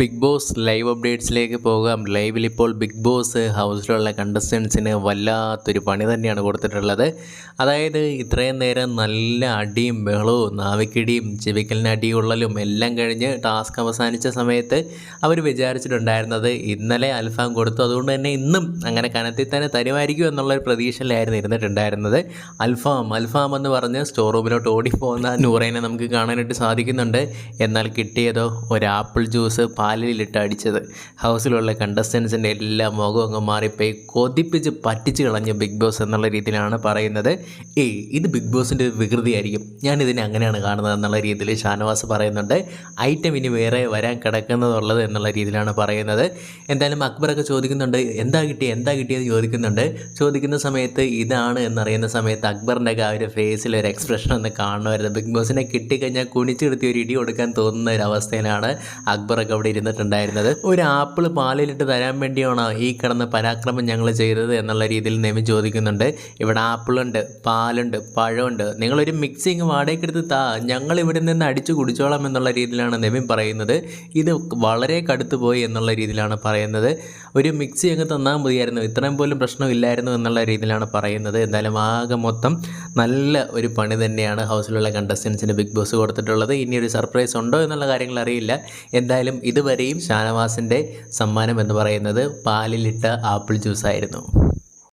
Big boss live അപ്ഡേറ്റ്സിലേക്ക് പോകാം. ലൈവിൽ ഇപ്പോൾ ബിഗ് ബോസ് ഹൗസിലുള്ള കണ്ടസ്റ്റൻസിന് വല്ലാത്തൊരു പണി തന്നെയാണ് കൊടുത്തിട്ടുള്ളത്. അതായത് ഇത്രയും നേരം നല്ല അടിയും ബഹളവും നാവിക്കിടിയും ചെവിക്കലിന് അടിയുള്ളലും എല്ലാം കഴിഞ്ഞ് ടാസ്ക് അവസാനിച്ച സമയത്ത് അവർ വിചാരിച്ചിട്ടുണ്ടായിരുന്നത് ഇന്നലെ അൽഫാം കൊടുത്തു. അതുകൊണ്ട് തന്നെ ഇന്നും അങ്ങനെ കനത്തിൽ തന്നെ തരുമായിരിക്കും എന്നുള്ളൊരു പ്രതീക്ഷയിലായിരുന്നു ഇരുന്നിട്ടുണ്ടായിരുന്നത്. അൽഫാം അൽഫാം എന്ന് പറഞ്ഞ് സ്റ്റോർ റൂമിലോട്ട് ഓടിപ്പോകുന്ന നൂറേനെ നമുക്ക് കാണാനായിട്ട് സാധിക്കുന്നുണ്ട്. എന്നാൽ കിട്ടിയതോ ഒരു ആപ്പിൾ ജ്യൂസ് പാലിലിട്ട് അടിച്ചത്. ഹൗസിലുള്ള കണ്ടസ്റ്റൻസിന്റെ എല്ലാ മുഖവും അങ്ങ് മാറിപ്പോയി. കൊതിപ്പിച്ച് പറ്റിച്ച് കളഞ്ഞ ബിഗ് ബോസ് എന്നുള്ള രീതിയിലാണ് പറയുന്നത്. ഏയ് ഇത് ബിഗ് ബോസിന്റെ വികൃതിയായിരിക്കും. ഞാൻ ഇതിനെ അങ്ങനെയാണ് കാണുന്നത് എന്നുള്ള രീതിയിൽ ഷാനവാസ് പറയുന്നുണ്ട്. ഐറ്റം ഇനി വേറെ വരാൻ കിടക്കുന്നതുള്ളത് എന്നുള്ള രീതിയിലാണ് പറയുന്നത്. എന്തായാലും അക്ബറൊക്കെ ചോദിക്കുന്നുണ്ട് എന്താ കിട്ടി എന്താ കിട്ടിയെന്ന് ചോദിക്കുന്നുണ്ട്. ചോദിക്കുന്ന സമയത്ത് ഇതാണ് എന്നറിയുന്ന സമയത്ത് അക്ബറിന്റെ ആ ഒരു ഫേസിൽ ഒരു എക്സ്പ്രഷൻ ഒന്ന് കാണുമായിരുന്നു ബിഗ് ബോസിനെ കിട്ടിക്കഴിഞ്ഞാൽ കുണിച്ചെടുത്തി ഒരു ഇടി കൊടുക്കാൻ തോന്നുന്ന ഒരു അവസ്ഥയിലാണ് അക്ബറൊക്കെ അവിടെ ഇരുന്നിട്ടുണ്ടായിരുന്നത്. ഒരു ആപ്പിൾ പാലിലിട്ട് തരാൻ വേണ്ടിയാണോ ഈ കിടന്ന പരാക്രമം ഞങ്ങൾ ചെയ്തത് എന്നുള്ള രീതിയിൽ നെമി ചോദിക്കുന്നുണ്ട്. ഇവിടെ ആപ്പിളുണ്ട് പാലുണ്ട് പഴമുണ്ട്. നിങ്ങളൊരു മിക്സിങ് വാടകയ്ക്കെടുത്ത് താ ഞങ്ങൾ ഇവിടെ നിന്ന് അടിച്ചു കുടിച്ചോളാം എന്നുള്ള രീതിയിലാണ് നെമി പറയുന്നത്. ഇത് വളരെ കടുത്തു പോയി എന്നുള്ള രീതിയിലാണ് പറയുന്നത്. ഒരു മിക്സി അങ്ങ് തന്നാൽ മതിയായിരുന്നു. ഇത്രയും പോലും പ്രശ്നമില്ലായിരുന്നു എന്നുള്ള രീതിയിലാണ് പറയുന്നത്. എന്തായാലും ആകെ മൊത്തം നല്ല ഒരു പണി തന്നെയാണ് ഹൗസിലുള്ള കണ്ടസ്റ്റൻസിന് ബിഗ് ബോസ് കൊടുത്തിട്ടുള്ളത്. ഇനി ഒരു സർപ്രൈസ് ഉണ്ടോ എന്നുള്ള കാര്യങ്ങൾ അറിയില്ല. എന്തായാലും ഇതുവരെയും ഷാനവാസിന്റെ സമ്മാനം എന്ന് പറയുന്നത് പാലിലിട്ട ആപ്പിൾ ജ്യൂസ് ആയിരുന്നു